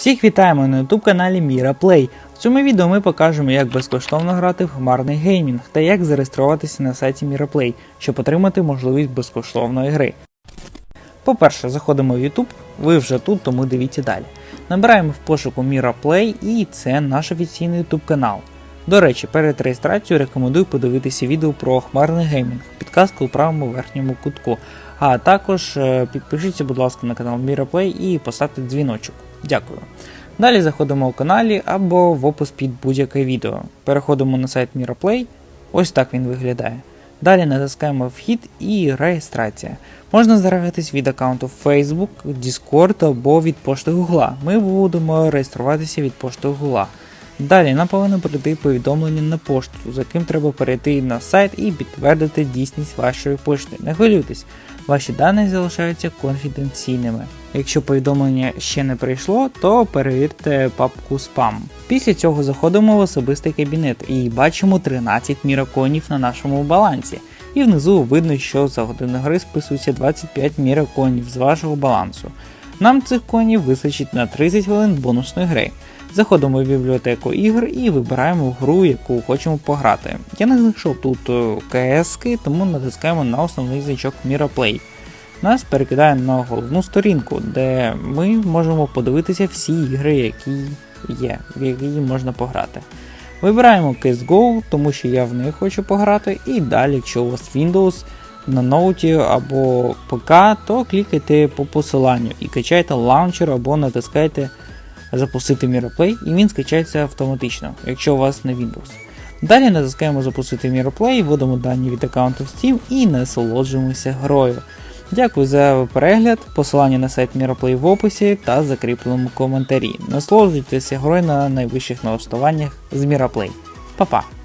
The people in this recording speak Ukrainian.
Всіх вітаємо на YouTube каналі Міра Плей. В цьому відео ми покажемо, як безкоштовно грати в хмарний геймінг та як зареєструватися на сайті Міра Плей, щоб отримати можливість безкоштовної гри. По-перше, заходимо в YouTube, ви вже тут, тому дивіться далі. Набираємо в пошуку Міра Плей і це наш офіційний YouTube канал. До речі, перед реєстрацією рекомендую подивитися відео про хмарний геймінг, підказка у правому верхньому кутку. А також е, підпишіться, будь ласка, на канал Play і поставте дзвіночок. Дякую. Далі заходимо у каналі або в опис під будь-яке відео. Переходимо на сайт Play. Ось так він виглядає. Далі натискаємо вхід і реєстрація. Можна зарегатись від аккаунту Facebook, Discord або від пошти Google. Ми будемо реєструватися від пошти Google. Далі нам повинно прийти повідомлення на пошту, за яким треба перейти на сайт і підтвердити дійсність вашої пошти. Не хвилюйтесь, ваші дані залишаються конфіденційними. Якщо повідомлення ще не прийшло, то перевірте папку спам. Після цього заходимо в особистий кабінет і бачимо 13 міроконів на нашому балансі. І внизу видно, що за годину гри списується 25 міроконів з вашого балансу. Нам цих конів вистачить на 30 хвилин бонусної гри. Заходимо в бібліотеку ігр і вибираємо гру, яку хочемо пограти. Я не знайшов тут КС, тому натискаємо на основний значок Mira Play. Нас перекидає на головну сторінку, де ми можемо подивитися всі ігри, які є, в які можна пограти. Вибираємо CSGO, тому що я в неї хочу пограти, і далі, якщо у вас Windows на ноуті або ПК, то клікайте по посиланню і качайте лаунчер або натискайте запустити Міроплей і він скачається автоматично, якщо у вас не Windows. Далі натискаємо запустити Міроплей, вводимо дані від аккаунту Steam і насолоджуємося грою. Дякую за перегляд, посилання на сайт Міроплей в описі та закріпленому коментарі. Насолоджуйтеся грою на найвищих налаштуваннях з Міроплей. Па-па!